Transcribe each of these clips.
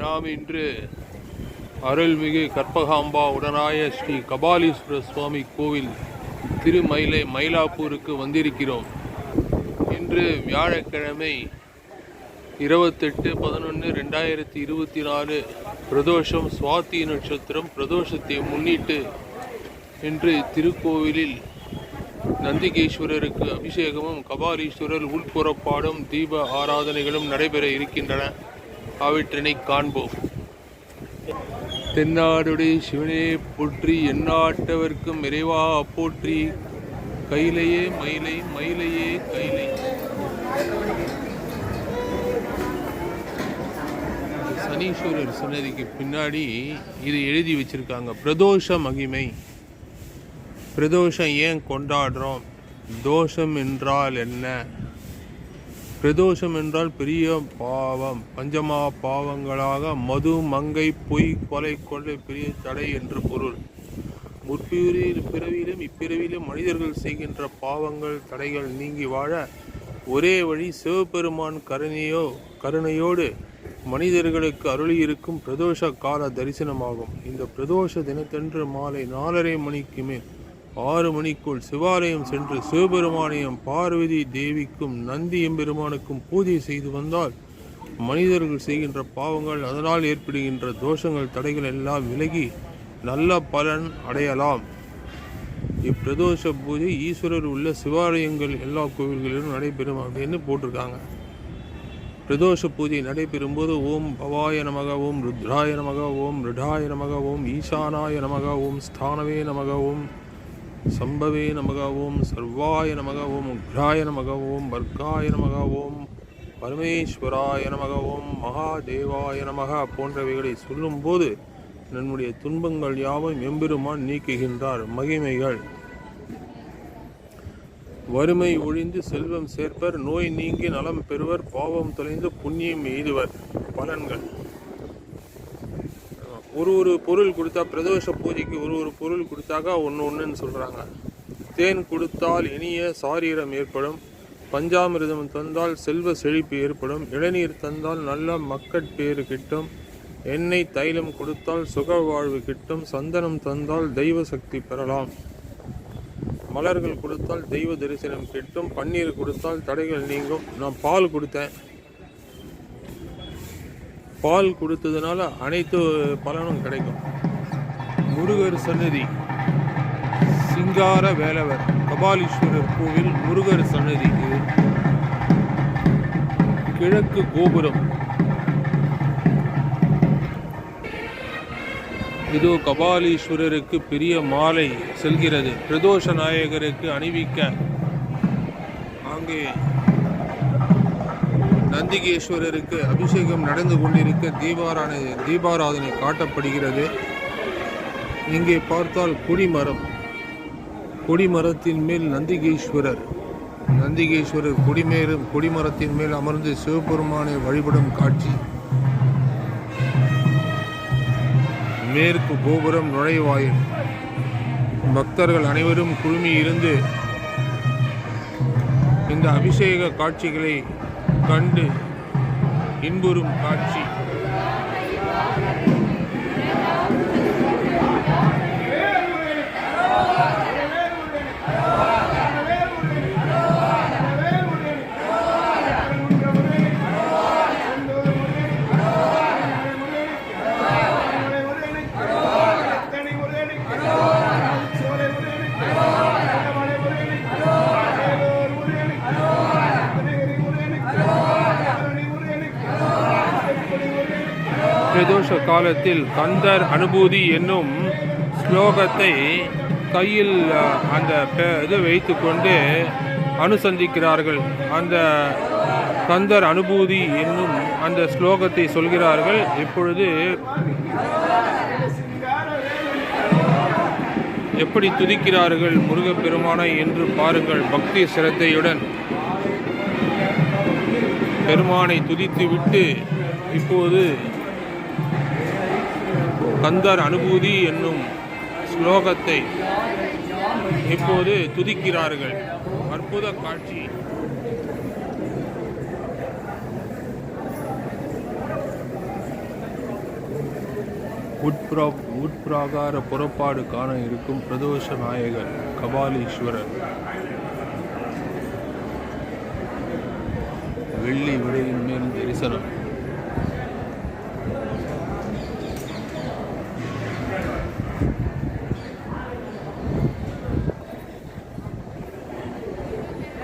நாம் இன்று அருள்மிகு கற்பகாம்பா உடனாய ஸ்ரீ கபாலீஸ்வர சுவாமி கோவில் திருமயிலை மயிலாப்பூருக்கு வந்திருக்கிறோம். இன்று வியாழக்கிழமை இருபத்தெட்டு பதினொன்று ரெண்டாயிரத்தி இருபத்தி நாலு பிரதோஷம் சுவாதி நட்சத்திரம் பிரதோஷத்தை முன்னிட்டு இன்று திருக்கோவிலில் நந்திகேஸ்வரருக்கு அபிஷேகமும் கபாலீஸ்வரர் உள்புறப்பாடும் தீப ஆராதனைகளும் நடைபெற இருக்கின்றன. அவற்றினை காண்போம். தென்னாடுடைய சிவனே போற்றி எந்நாட்டவர்க்கும் இறைவா போற்றி. கையிலையே மயிலை மயிலையே கைலை சனீஸ்வரர் சன்னதிக்கு பின்னாடி இது எழுதி வச்சிருக்காங்க. பிரதோஷ மகிமை. பிரதோஷம் ஏன் கொண்டாடுறோம்? தோஷம் என்றால் என்ன? பிரதோஷம் என்றால் பெரிய பாவம். பஞ்சமா பாவங்களாக மது மங்கை பொய் கொலை கொள்ளை பெரிய தடை என்று பொருள். முற்பிறவியில் பிறவியிலும் இப்பிறவியிலும் மனிதர்கள் செய்கின்ற பாவங்கள் தடைகள் நீங்கி வாழ ஒரே வழி சிவபெருமான் கருணையோ கருணையோடு மனிதர்களுக்கு அருளியிருக்கும் பிரதோஷ கால தரிசனமாகும். இந்த பிரதோஷ தினத்தன்று மாலை நாலரை மணிக்கு மேல் ஆறு மணிக்குள் சிவாலயம் சென்று சிவபெருமானையும் பார்வதி தேவிக்கும் நந்தி எம்பெருமானுக்கும் பூஜை செய்து வந்தால் மனிதர்கள் செய்கின்ற பாவங்கள் அதனால் ஏற்படுகின்ற தோஷங்கள் தடைகள் எல்லாம் விலகி நல்ல பலன் அடையலாம். இப்பிரதோஷ பூஜை ஈஸ்வரர் உள்ள சிவாலயங்கள் எல்லா கோவில்களிலும் நடைபெறும் அப்படின்னு போட்டிருக்காங்க. பிரதோஷ பூஜை நடைபெறும் போது ஓம் பவாய நமக ஓம் ருத்ராய நமக ஓம் ரிடாய நமக ஓம் ஈசானாய நமக ஓம் ஸ்தானவே நமக ஓம் சம்பவே நமக ஓம் சர்வாய நமக ஓம் உக்ராய நமக ஓம் வர்க்காய நமக ஓம் பரமேஸ்வராய நமக ஓம் மகாதேவாய நமக போன்றவைகளை சொல்லும்போது நம்முடைய துன்பங்கள் யாவும் எம்பெருமான் நீக்குகின்றார். மகிமைகள். வறுமை ஒழிந்து செல்வம் சேர்ப்பர் நோய் நீங்கி நலம் பெறுவர் பாவம் தொலைந்து புண்ணியம் எய்துவர். பலன்கள். ஒரு ஒரு பொருள் கொடுத்தா பிரதோஷ பூஜைக்கு ஒரு ஒரு பொருள் கொடுத்தாக்கா ஒன்று ஒன்றுன்னு சொல்கிறாங்க தேன் கொடுத்தால் இனிய சாரீரம் ஏற்படும் பஞ்சாமிரதம் தந்தால் செல்வ செழிப்பு ஏற்படும் இளநீர் தந்தால் நல்ல மக்கட்பேறு கிட்டும் எண்ணெய் தைலம் கொடுத்தால் சுக வாழ்வு கிட்டும் சந்தனம் தந்தால் தெய்வ சக்தி பெறலாம். மலர்கள் கொடுத்தால் தெய்வ தரிசனம் கிட்டும் பன்னீர் கொடுத்தால் தடைகள் நீங்கும். நான் பால் கொடுத்தேன். பால் கொடுத்ததுனால அனைத்து பலனும் கிடைக்கும். முருகர் சன்னதி. சிங்கார வேலவர் கபாலீஸ்வரர் கோவில் முருகர் சன்னதி. இது கிழக்கு கோபுரம். இதோ கபாலீஸ்வரருக்கு பெரிய மாலை செல்கிறது. பிரதோஷ நாயகருக்கு அணிவிக்க. அங்கே நந்திகேஸ்வரருக்கு அபிஷேகம் நடந்து கொண்டிருக்க தீபாராணை தீபாராதனை காட்டப்படுகிறது. இங்கே பார்த்தால் கொடிமரம். கொடிமரத்தின் மேல் நந்திகேஸ்வரர். நந்திகேஸ்வரர் கொடிமேறும் கொடிமரத்தின் மேல் அமர்ந்து சிவபெருமானை வழிபடும் காட்சி. மேற்கு கோபுரம் நுழைவாயில். பக்தர்கள் அனைவரும் குழுமி இருந்து இந்த அபிஷேக காட்சிகளை கண்டு இன்புறும் காட்சி. காலத்தில் கந்தர் அனுபூதி என்னும் ஸ்லோகத்தை கையில் அந்த பெ- இது வைத்துக்கொண்டு அனுசந்திக்கிறார்கள். அந்த கந்தர் அனுபூதி என்னும் அந்த ஸ்லோகத்தை சொல்கிறார்கள். இப்பொழுது எப்படி துதிக்கிறார்கள் முருகப்பெருமானை என்று பாருங்கள் பக்தி சிரத்தையுடன். பெருமானை துதித்துவிட்டு இப்போது கந்தர் அனுபூதி என்னும் ஸ்லோகத்தை இப்போது துதிக்கிறார்கள். அற்புத காட்சி. உட்பிரா உட்பிராகார புறப்பாடு காண இருக்கும் பிரதோஷ நாயகர் கபாலீஸ்வரர். வெள்ளி விடையின் மேல் தரிசனம்.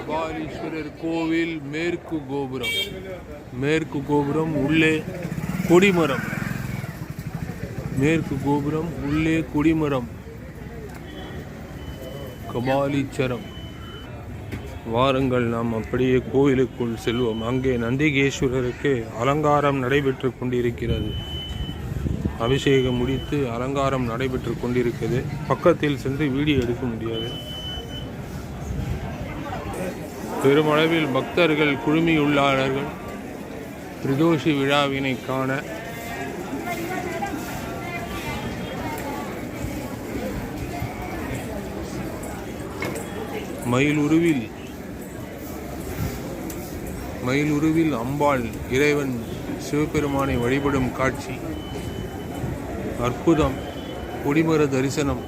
அபாரீஸ்வரர் கோவில் மேற்கு கோபுரம். மேற்கு கோபுரம் உள்ளே கொடிமரம். மேற்கு கோபுரம் உள்ளே கொடிமரம். கபாலீச்சரம். வாருங்கள் நாம் அப்படியே கோவிலுக்குள் செல்வோம். அங்கே நந்திகேஸ்வரருக்கு அலங்காரம் நடைபெற்று கொண்டிருக்கிறது. அபிஷேகம் முடித்து அலங்காரம் நடைபெற்று கொண்டிருக்கிறது. பக்கத்தில் சென்று வீடியோ எடுக்க முடியாது. பெருமளவில் பக்தர்கள் குழுமியுள்ளார்கள் பிரதோஷி விழாவினை காண மயிலுருவில் மயிலுருவில் அம்பாள் இறைவன் சிவபெருமானை வழிபடும் காட்சி. அற்புதம் கொடிமர தரிசனம்.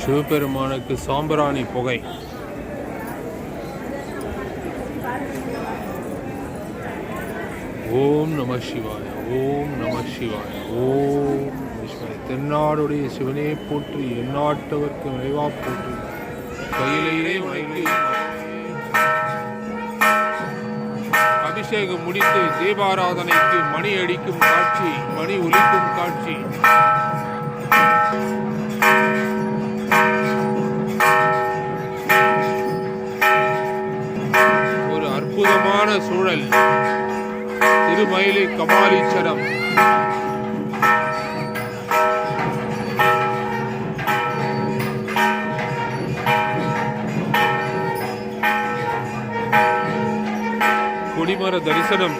சிவபெருமானுக்கு சாம்பிராணி புகை. ஓம் நம சிவாய ஓம் நம சிவாய ஓம் சிவாய. தென்னாடுடைய சிவனே போற்றி எந்நாட்டவர்க்கு நிறைவா போற்றி. கையிலேயே மயிலே அபிஷேகம் முடித்து தீபாராதனைக்கு மணி அடிக்கும் காட்சி மணி ஒலிக்கும் காட்சி. ஒரு அற்புதமான சூழல். திருமயிலை கபாலீச்சரம் கொடிமர தரிசனம்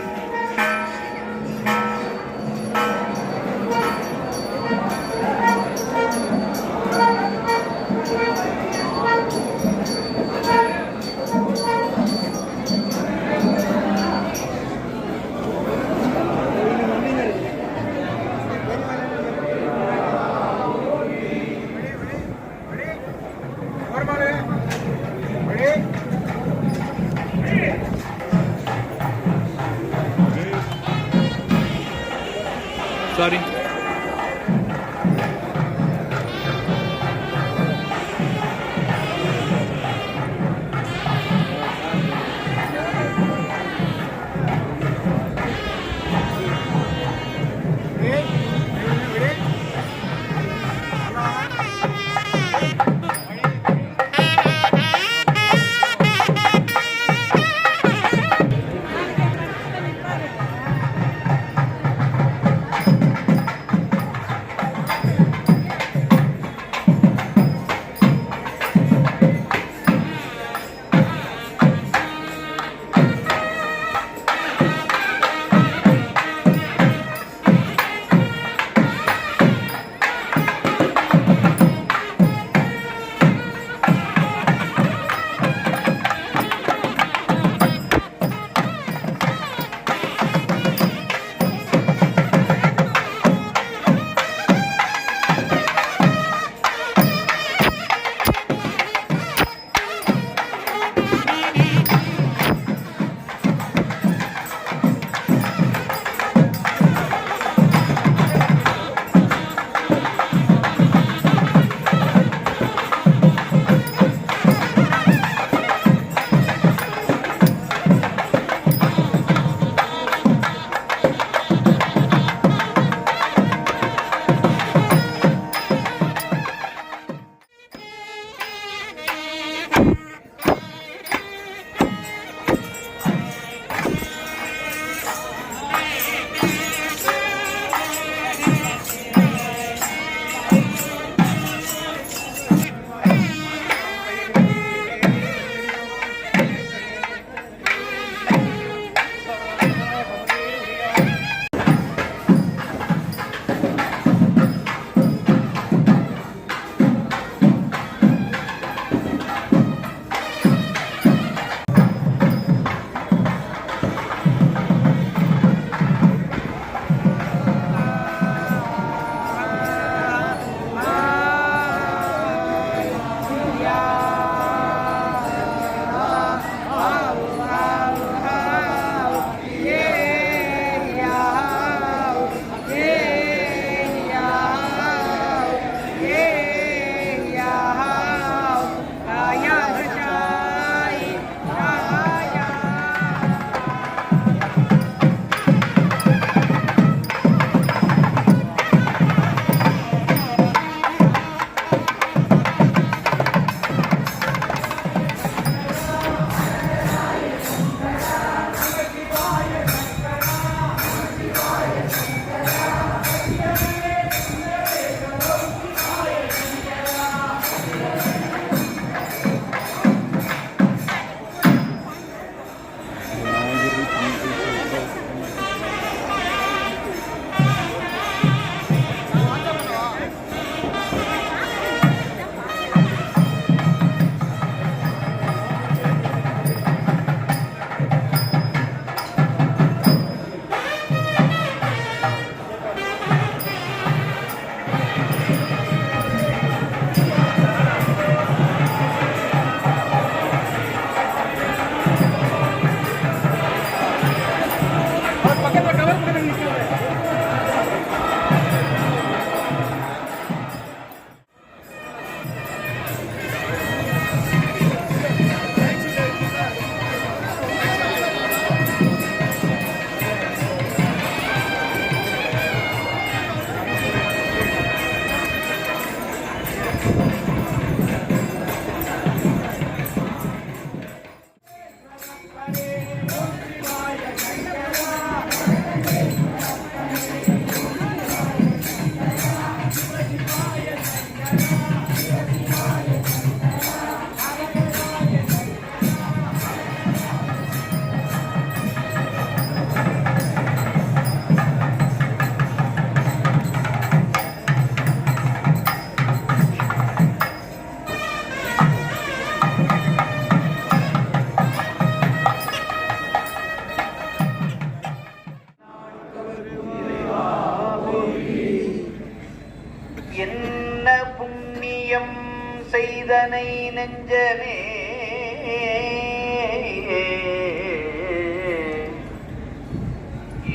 இதனை நெஞ்சமே.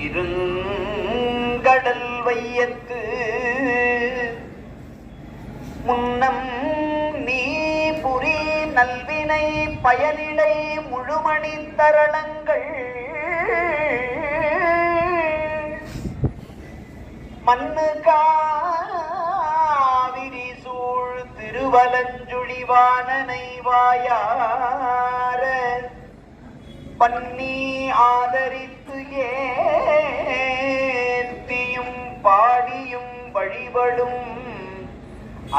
இருங்கடல் வையத்து. முன்னம் நீ புரி நல்வினை பயனிடை முழுமணி தரணங்கள். மண்ணு காவிரி சூழ் திருவலன் திருவலஞ்சுழிவானனை வாயார பண்ணி ஆதரித்து ஏத்தியும் பாடியும் வழிபடும்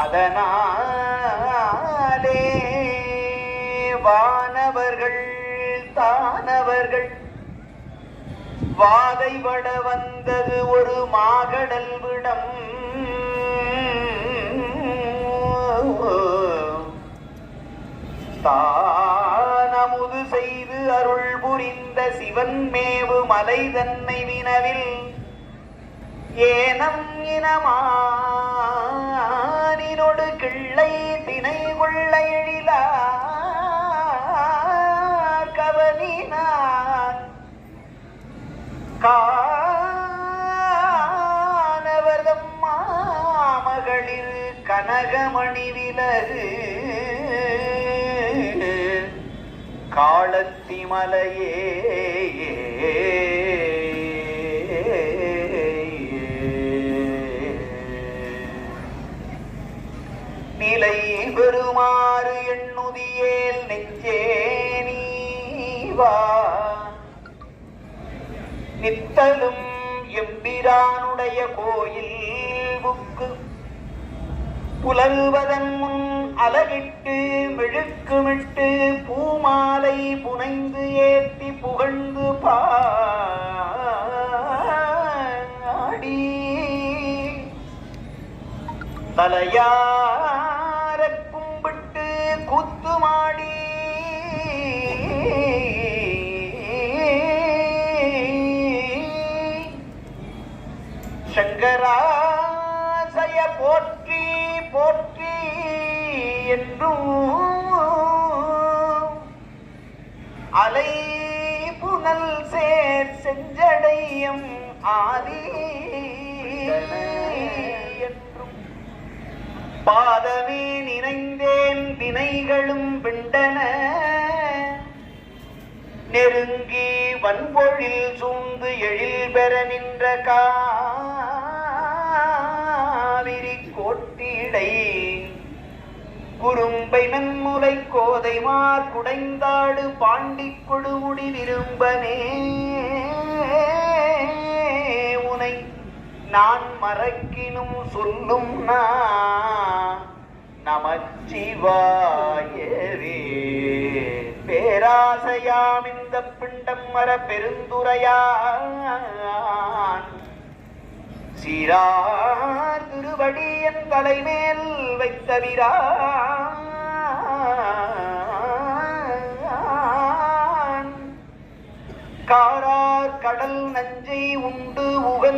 அதனாலே வானவர்கள் தானவர்கள். வாதைபட வந்தது ஒரு மாகடல் விடம். தானமுது செய்து அருள் புரிந்த சிவன் மேவு மலை தன்னை வினவில் ஏனம் இனமானினொடு கிள்ளை திணை கொள்ள எழிலா கவனினான் கானவர்தம் மாமகளில் கனகமணி விலகு. காளத்தி மலையே நிலை பெறுமாறு எண்ணுதியேல் நெஞ்சே நீவா. நித்தலும் எம்பிரானுடைய கோயில் புக்கு புலருவதன் முன் அலகிட்டு மெழுக்குமிட்டு பூமாலை புனைந்து ஏத்தி புகழ்ந்து பாடி. தலையார கும்பிட்டு கூத்துமாடி சங்கராசய போற்றி போற்றி என்றும் அலை புனல் சேர் செஞ்சடையும் ஆதி என்றும். பாதமே நினைந்தேன் வினைகளும் விண்டன. நெருங்கி வன்பொழில் சூழ்ந்து எழில் பெற நின்ற காவிரி கோட்டிடை குறும்பை மென்முலை கோதைமார் குடைந்தாடு பாண்டி கொடுமுடி விரும்பனே. உனை நான் மறக்கினும் சொல்லும் நமச்சிவாயவே. பேராசையாம் இந்த பிண்டம் மர பெருந்துரையான். சீரார் திருவடி என் தலைமேல் வைத்தவிரான் காரார் கடல் நஞ்சை உண்டு உகந்த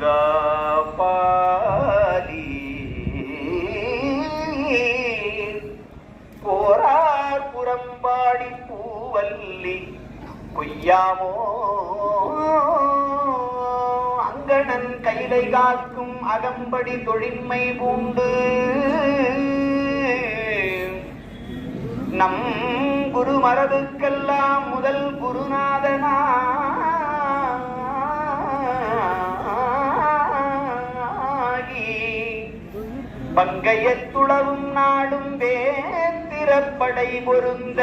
காப்பாலி போரார் புறம்பாடி பூவல்லி கொய்யாவோ அங்கணன் கைலை காக்கும் அகம்படி தொழின்மை பூண்டு. நம் குரு மரபுக்கெல்லாம் முதல் குருநாதனா பங்கையத்துளவும் நாடும் வேந்திரப்படை பொருந்த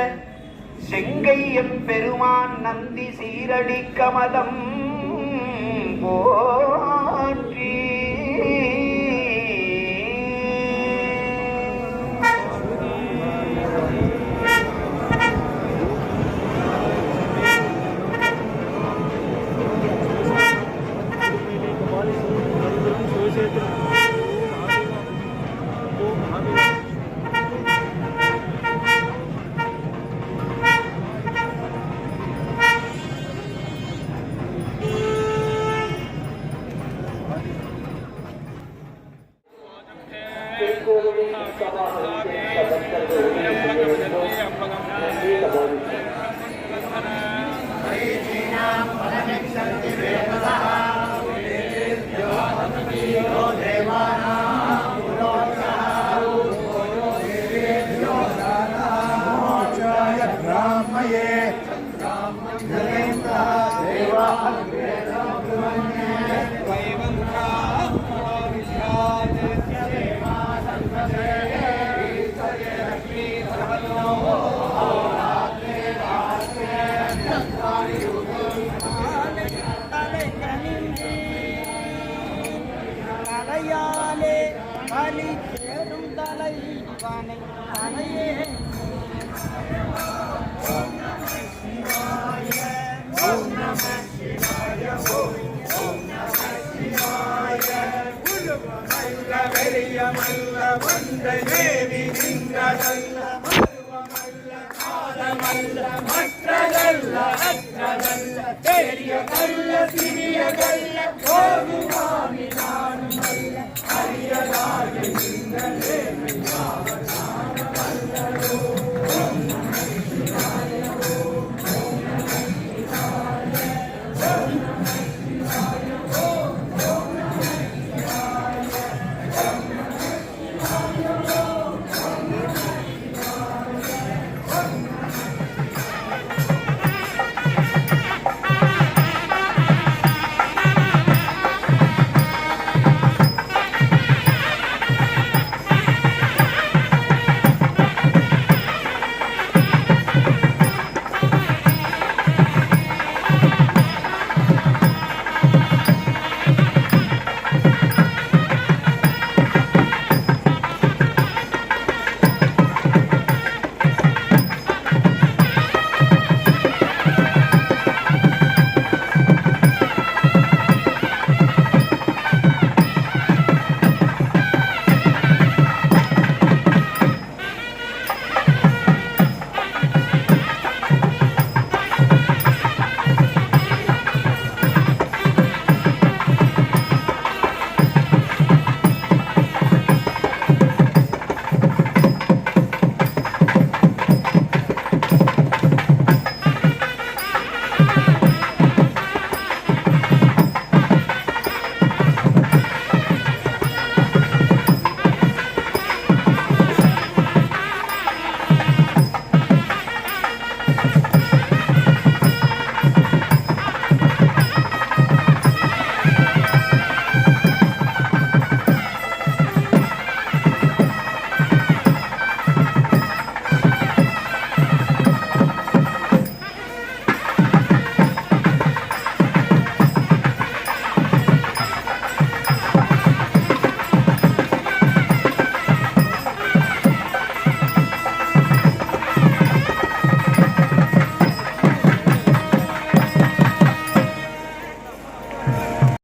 செங்கையம் பெருமான் நந்தி சீரடி கமலம் போ மல்ல வந்த தேவி நின்றதல்ல மல்ல பெரிய கல்ல சிறிய கல்ல கோவிமா